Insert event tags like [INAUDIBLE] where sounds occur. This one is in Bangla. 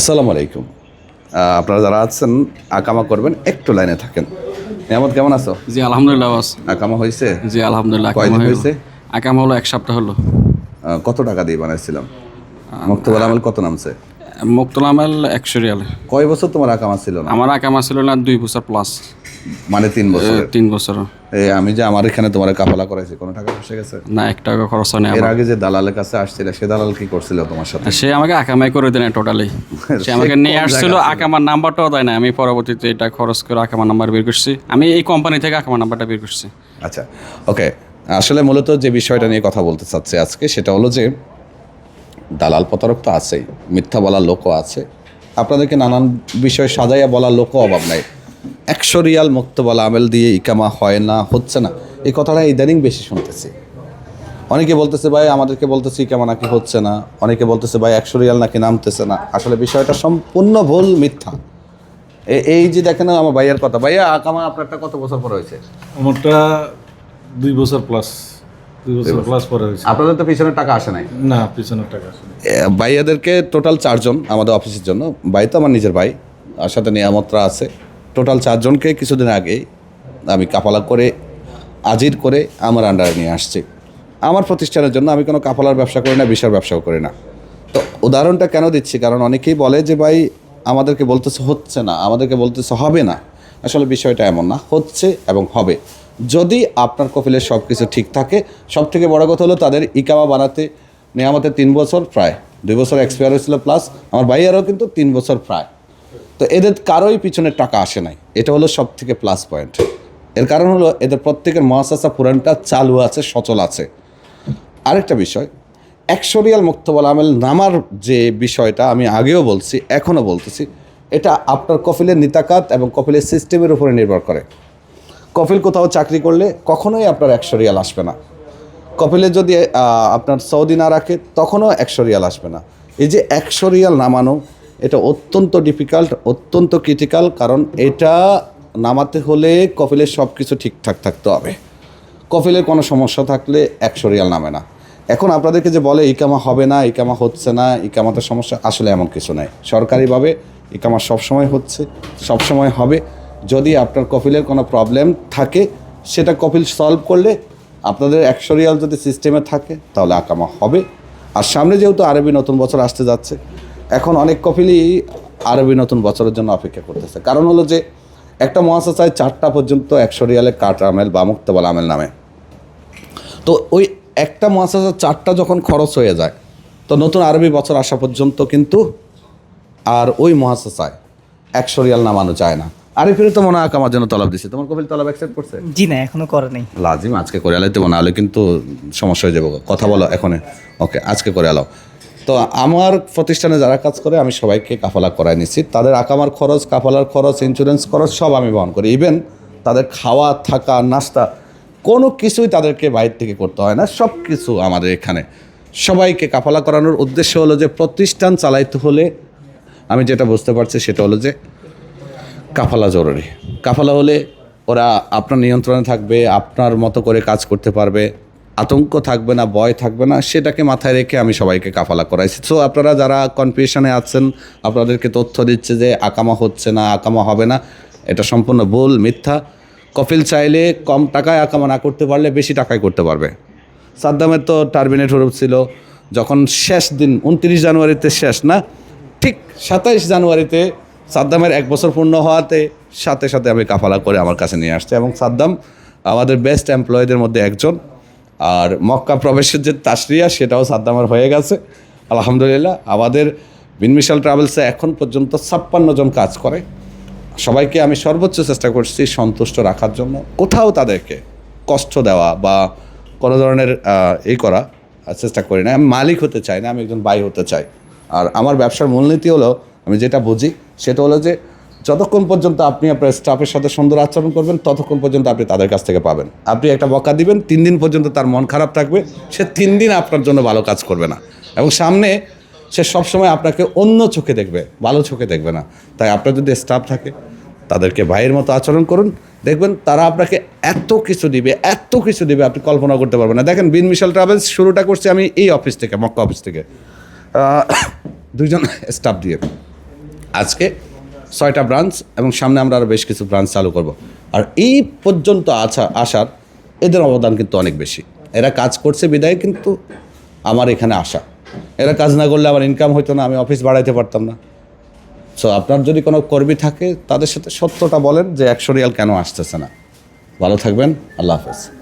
আসসালামু আলাইকুম। আপনারা যারা আছেন আকামা করবেন একটু লাইনে থাকেন। নিয়ামত কেমন আছো? জি আলহামদুলিল্লাহ বাস। আকামা হয়েছে? জি আলহামদুলিল্লাহ কয়দিন আকাম হয়েছে? হলো হলো এক সপ্তাহ হলো। কত টাকা দিয়ে বানাইছিলাম? মুক্তবুল আমল কত নামছে? মুক্তল আমল একশো রিয়াল। কয় বছর তোমার আকামা ছিল না? আমার আকামা ছিল না দুই বছর প্লাস মানে তিন বছর তিন বছর। এই আমি যে আমার এখানে তোমার কাফালা করাইছি কোনো টাকা ফসে গেছে? না এক টাকা খরচ হয় না এর আগে যে দালালের কাছে আসছিল সে দালাল কি করছিল তোমার সাথে? সে আমাকে আকামাই করে দেয় টোটালি [LAUGHS] সে আমাকে নিয়ে আসছিল আকামার নাম্বারটাও দেয় না আমি পরবর্তীতে এটা খরচ করে আকামার নাম্বার বের করছি। আমি এই কোম্পানি থেকে আকামার নাম্বারটা বের করছি। আচ্ছা ওকে আসলে মূলত যে বিষয়টা নিয়ে কথা বলতে চাচ্ছি আজকে সেটা হলো যে দালাল প্রতারক তো আছেই মিথ্যা বলার লোকও আছে। আপনাদেরকে নানান বিষয় সাজাইয়া বলার লোকও অভাব নাই। একশো রিয়াল মুক্ত বলা আমেল দিয়ে ইকামা হয় না হচ্ছে না। এই কথাটা ইদানিং বেশি শুনতেছি। অনেকে বলতেছে ভাই আমাদেরকে বলতেছে ইকামা নাকি হচ্ছে না। অনেকে বলতেছে ভাই একশো রিয়াল নাকি নামতেছে না। আসলে বিষয়টা সম্পূর্ণ ভুল মিথ্যা। এই যে দেখেন আমার ভাইয়ের কথা। ভাইয়া আকামা আপনারটা কত বছর পর হয়েছে? আমারটা দুই বছর প্লাস আপনাদের তো পিছনে টাকা আসে নাই। না পিছনের টাকা আসেনি এ, ভাইয়াদেরকে টোটাল চারজন আমাদের অফিসের জন্য। ভাই তো আমার নিজের ভাই আর সাথে নিয়ামতরা আছে। টোটাল চারজনকে কিছুদিন আগেই আমি কাপালা করে, আজির করে আমার আন্ডারে নিয়ে আসছি। আমার প্রতিষ্ঠানের জন্য আমি কোনো কাপালার ব্যবসা করি না বিশার ব্যবসাও করি না। তো উদাহরণটা কেন দিচ্ছি? কারণ অনেকেই বলে যে, ভাই, আমাদেরকে বলতেছে হচ্ছে না, আমাদেরকে বলতেছে হবে না। আসলে বিষয়টা এমন না, হচ্ছে এবং হবে। যদি আপনার কপিলের সব কিছু ঠিক থাকে সব থেকে বড় কথা হলো তাদের ইকামা বানাতে নিয়ামতের তিন বছর প্রায়, দুই বছর এক্সপায়ার হয়েছিল প্লাস আমার ভাইয়ারও কিন্তু তিন বছর প্রায়। তো এদের কারোই পিছনে টাকা আসে নাই। এটা হলো সব থেকে প্লাস পয়েন্ট এর কারণ হলো এদের প্রত্যেকের মহাসাসা পুরাণটা চালু আছে, সচল আছে। আরেকটা বিষয় একশো রিয়াল মুক্তবল আমেল নামার যে বিষয়টা আমি আগেও বলছি, এখনও বলতেছি, এটা আপনার কফিলের নিতাকাত এবং কফিলের সিস্টেমের উপরে নির্ভর করে। কফিল কোথাও চাকরি করলে কখনোই আপনার একশো রিয়াল আসবে না। কপিলে যদি আপনার সৌদি না রাখে, তখনও একশো রিয়াল আসবে না। এই যে একশো রিয়াল নামানো এটা অত্যন্ত ডিফিকাল্ট অত্যন্ত ক্রিটিক্যাল কারণ এটা নামাতে হলে কপিলের সব কিছু ঠিকঠাক থাকতে হবে। কফিলের কোনো সমস্যা থাকলে একশো রিয়াল নামে না। এখন আপনাদেরকে যে বলে, ইকামা হবে না, ইকামা হচ্ছে না, ইকামাতে সমস্যা, আসলে এমন কিছু নাই। সরকারিভাবে ইকামা সবসময় হচ্ছে, সবসময় হবে। যদি আপনার কফিলের কোনো প্রবলেম থাকে, সেটা কফিল সলভ করলে আপনাদের একশো রিয়াল যদি সিস্টেমে থাকে, তাহলে আকামা হবে। আর সামনে যেহেতু আরবি নতুন বছর আসতে যাচ্ছে এখন অনেক কফিলই আরবি নতুন বছরের জন্য অপেক্ষা করতেছে। কারণ হলো যে একটা মহাশাচায় চারটা পর্যন্ত একশো রিয়ালে কাট আমেল বা মুক্তবল আমেল নামে। তো ওই একটা মহাশাসার চারটা যখন খরচ হয়ে যায় তো নতুন আরবি বছর আসা পর্যন্ত কিন্তু আর ওই মহাশাসায় একশো রিয়াল নামানো যায় না। আরিফের তো মনে হয় আমার জন্য তলব দিছে। তোমার কপিল তলব অ্যাকসেপ্ট করছে? জি না এখনও করে নাই। লাজিম আজকে করে আলাইতে না হলে কিন্তু সমস্যা হয়ে যাবে। কথা বলো এখন ওকে আজকে করে আলো। তো আমার প্রতিষ্ঠানে যারা কাজ করে, আমি সবাইকে কাফালা করাই নিচ্ছি। তাদের আকামার খরচ, কাফালার খরচ ইন্স্যুরেন্স খরচ সব আমি বহন করি। ইভেন তাদের খাওয়া, থাকা, নাস্তা, কোনো কিছুই তাদেরকে বাইরে থেকে করতে হয় না। সব কিছু আমাদের এখানে। সবাইকে কাফালা করানোর উদ্দেশ্য হলো যে, প্রতিষ্ঠান চালাইতে হলে, আমি যেটা বুঝতে পারছি সেটা হলো যে, কাফালা জরুরি। কাফালা হলে ওরা আপনার নিয়ন্ত্রণে থাকবে, আপনার মতো করে কাজ করতে পারবে। আতঙ্ক থাকবে না, ভয় থাকবে না, সেটাকে মাথায় রেখে আমি সবাইকে কাফালা করাইছি। সো আপনারা যারা কনফিউশনে আছেন, আপনাদেরকে তথ্য দিচ্ছে যে আকামা হচ্ছে না, আকামা হবে না, এটা সম্পূর্ণ ভুল, মিথ্যা। কফিল চাইলে কম টাকায় আকামা না করতে পারলে বেশি টাকায় করতে পারবে। সাদ্দামের তো টার্মিনেট হরফ ছিল, যখন শেষ দিন, উনত্রিশ জানুয়ারিতে শেষ না, ঠিক সাতাইশ জানুয়ারিতে সাদ্দামের এক বছর পূর্ণ হওয়াতে সাথে সাথে আমি কাফালা করে আমার কাছে নিয়ে আসছি। এবং সাদ্দাম আমাদের বেস্ট এমপ্লয়ীদের মধ্যে একজন। আর মক্কা প্রবেশের যে তাসরিয়া, সেটাও সাদ্দামার হয়ে গেছে। আলহামদুলিল্লাহ, আমাদের বিনমিশাল ট্রাভেলসে এখন পর্যন্ত ছাপ্পান্ন জন কাজ করে। সবাইকে আমি সর্বোচ্চ চেষ্টা করছি সন্তুষ্ট রাখার জন্য। কোথাও তাদেরকে কষ্ট দেওয়া বা কোনো ধরনের এই করা চেষ্টা করি না। আমি মালিক হতে চাই না, আমি একজন বাই হতে চাই। আর আমার ব্যবসার মূলনীতি হলো, আমি যেটা বুঝি, সেটা হলো যে যতক্ষণ পর্যন্ত আপনি আপনার স্টাফের সাথে সুন্দর আচরণ করবেন ততক্ষণ পর্যন্ত আপনি তাদের কাছ থেকে পাবেন। আপনি একটা বকা দিবেন তিন দিন পর্যন্ত তার মন খারাপ থাকবে সে তিন দিন আপনার জন্য ভালো কাজ করবে না। এবং সামনে সে সবসময় আপনাকে অন্য চোখে দেখবে ভালো চোখে দেখবে না। তাই আপনার যদি স্টাফ থাকে তাদেরকে ভাইয়ের মতো আচরণ করুন। দেখবেন তারা আপনাকে এত কিছু দিবে এত কিছু দিবে আপনি কল্পনা করতে পারবেন না। দেখেন বিন মিশাল ট্রাভেলস শুরুটা করছি আমি এই অফিস থেকে মক্কা অফিস থেকে। আহ, দুইজন স্টাফ দিয়ে। আজকে ছয়টা ব্রাঞ্চ এবং সামনে আমরা আরও বেশ কিছু ব্রাঞ্চ চালু করব। আর এই পর্যন্ত আছা আসার এদের অবদান কিন্তু অনেক বেশি। এরা কাজ করছে বিদায় কিন্তু আমার এখানে আসা। এরা কাজ না করলে আমার ইনকাম হতো না, আমি অফিস বাড়াইতে পারতাম না। সো আপনার যদি কোনো কর্মী থাকে, তাদের সাথে সত্যটা বলেন যে একশো রিয়াল কেন আসতেছে না। ভালো থাকবেন, আল্লাহ হাফেজ।